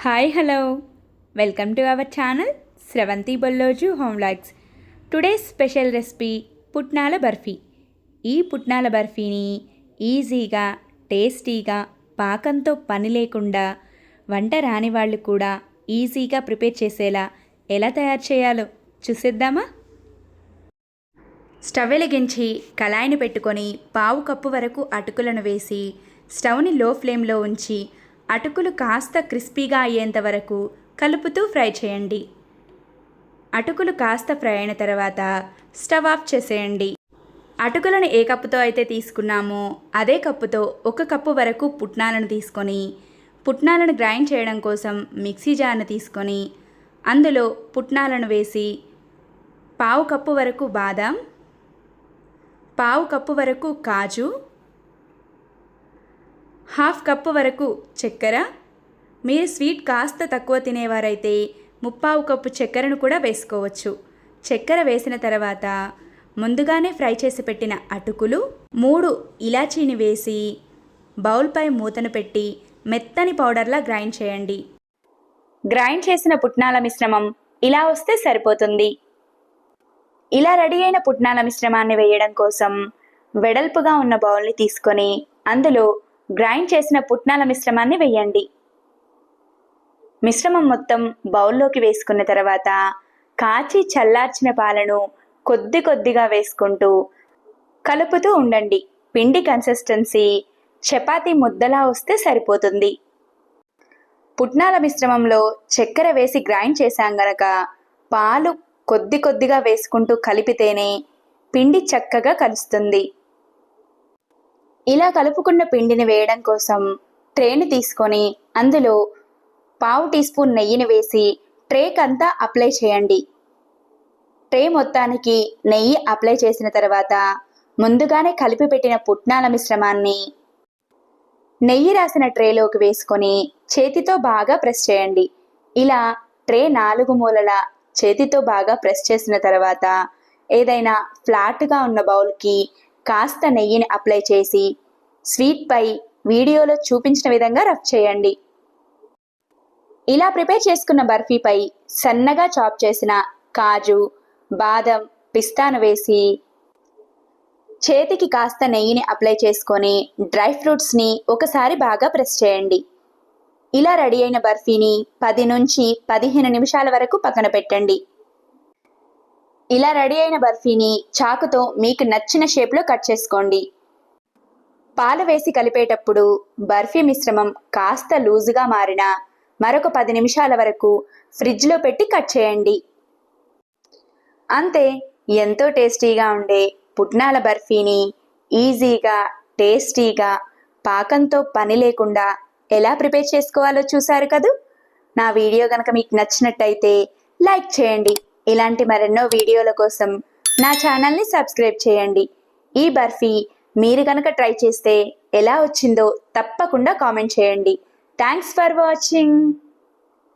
Hi hello welcome to our channel Sravanthi Bolloju home logs today special recipe పుట్నాల బర్ఫీ ఈ పుట్నాల బర్ఫీని ఈజీగా టేస్టీగా పాకంతో పని లేకుండా వంట రాని వాళ్ళు కూడా ఈజీగా ప్రిపేర్ చేసేలా ఎలా తయారు చేయాలో చూసేద్దామా? స్టవ్ వెలిగించి కళాయిని పెట్టుకొని పావు కప్పు వరకు అటుకులను వేసి స్టవ్ని లో ఫ్లేమ్లో ఉంచి అటుకులు కాస్త క్రిస్పీగా అయ్యేంత వరకు కలుపుతూ ఫ్రై చేయండి. అటుకులు కాస్త ఫ్రై అయిన తర్వాత స్టవ్ ఆఫ్ చేసేయండి. అటుకులను ఏ కప్పుతో అయితే తీసుకున్నామో అదే కప్పుతో ఒక కప్పు వరకు పుట్నాలను తీసుకొని పుట్నాలను గ్రైండ్ చేయడం కోసం మిక్సీ జార్ను తీసుకొని అందులో పుట్నాలను వేసి పావు కప్పు వరకు బాదాం పావు కప్పు వరకు కాజు హాఫ్ కప్పు వరకు చక్కెర. మీరు స్వీట్ కాస్త తక్కువ తినేవారైతే ముప్పావు కప్పు చక్కెరను కూడా వేసుకోవచ్చు. చక్కెర వేసిన తర్వాత ముందుగానే ఫ్రై చేసి పెట్టిన అటుకులు మూడు ఇలాచీని వేసి బౌల్పై మూతను పెట్టి మెత్తని పౌడర్లా గ్రైండ్ చేయండి. గ్రైండ్ చేసిన పుట్నాల మిశ్రమం ఇలా వస్తే సరిపోతుంది. ఇలా రెడీ అయిన పుట్నాల మిశ్రమాన్ని వేయడం కోసం వెడల్పుగా ఉన్న బౌల్ని తీసుకొని అందులో గ్రైండ్ చేసిన పుట్నాల మిశ్రమాన్ని వేయండి. మిశ్రమం మొత్తం బౌల్లోకి వేసుకున్న తర్వాత కాచి చల్లార్చిన పాలను కొద్ది కొద్దిగా వేసుకుంటూ కలుపుతూ ఉండండి. పిండి కన్సిస్టెన్సీ చపాతీ ముద్దలా వస్తే సరిపోతుంది. పుట్నాల మిశ్రమంలో చక్కెర వేసి గ్రైండ్ చేశాం గనక పాలు కొద్ది కొద్దిగా వేసుకుంటూ కలిపితేనే పిండి చక్కగా కలుస్తుంది. ఇలా కలుపుకున్న పిండిని వేయడం కోసం ట్రేని తీసుకొని అందులో పావు టీ స్పూన్ నెయ్యిని వేసి ట్రేకంతా అప్లై చేయండి. ట్రే మొత్తానికి నెయ్యి అప్లై చేసిన తర్వాత ముందుగానే కలిపి పెట్టిన పుట్నాల మిశ్రమాన్ని నెయ్యి రాసిన ట్రేలోకి వేసుకొని చేతితో బాగా ప్రెస్ చేయండి. ఇలా ట్రే నాలుగు మూలల చేతితో బాగా ప్రెస్ చేసిన తర్వాత ఏదైనా ఫ్లాట్గా ఉన్న బౌల్కి కాస్త నెయ్యిని అప్లై చేసి స్వీట్పై వీడియోలో చూపించిన విధంగా రఫ్ చేయండి. ఇలా ప్రిపేర్ చేసుకున్న బర్ఫీపై సన్నగా చాప్ చేసిన కాజు బాదం పిస్తాను వేసి చేతికి కాస్త నెయ్యిని అప్లై చేసుకొని డ్రై ఫ్రూట్స్ని ఒకసారి బాగా ప్రెస్ చేయండి. ఇలా రెడీ అయిన బర్ఫీని పది నుంచి పదిహేను నిమిషాల వరకు పక్కన పెట్టండి. ఇలా రెడీ అయిన బర్ఫీని చాకుతో మీకు నచ్చిన షేప్లో కట్ చేసుకోండి. పాలు వేసి కలిపేటప్పుడు బర్ఫీ మిశ్రమం కాస్త లూజుగా మారిన మరొక పది నిమిషాల వరకు ఫ్రిడ్జ్లో పెట్టి కట్ చేయండి. అంతే ఎంతో టేస్టీగా ఉండే పుట్నాల బర్ఫీని ఈజీగా టేస్టీగా పాకంతో పని లేకుండా ఎలా ప్రిపేర్ చేసుకోవాలో చూశారు కదూ? నా వీడియో కనుక మీకు నచ్చినట్టయితే లైక్ చేయండి. ఇలాంటి మరెన్నో వీడియోల కోసం నా ఛానల్ని సబ్స్క్రైబ్ చేయండి. ఈ బర్ఫీ మీరు కనుక ట్రై చేస్తే ఎలా వచ్చిందో తప్పకుండా కామెంట్ చేయండి. Thanks for watching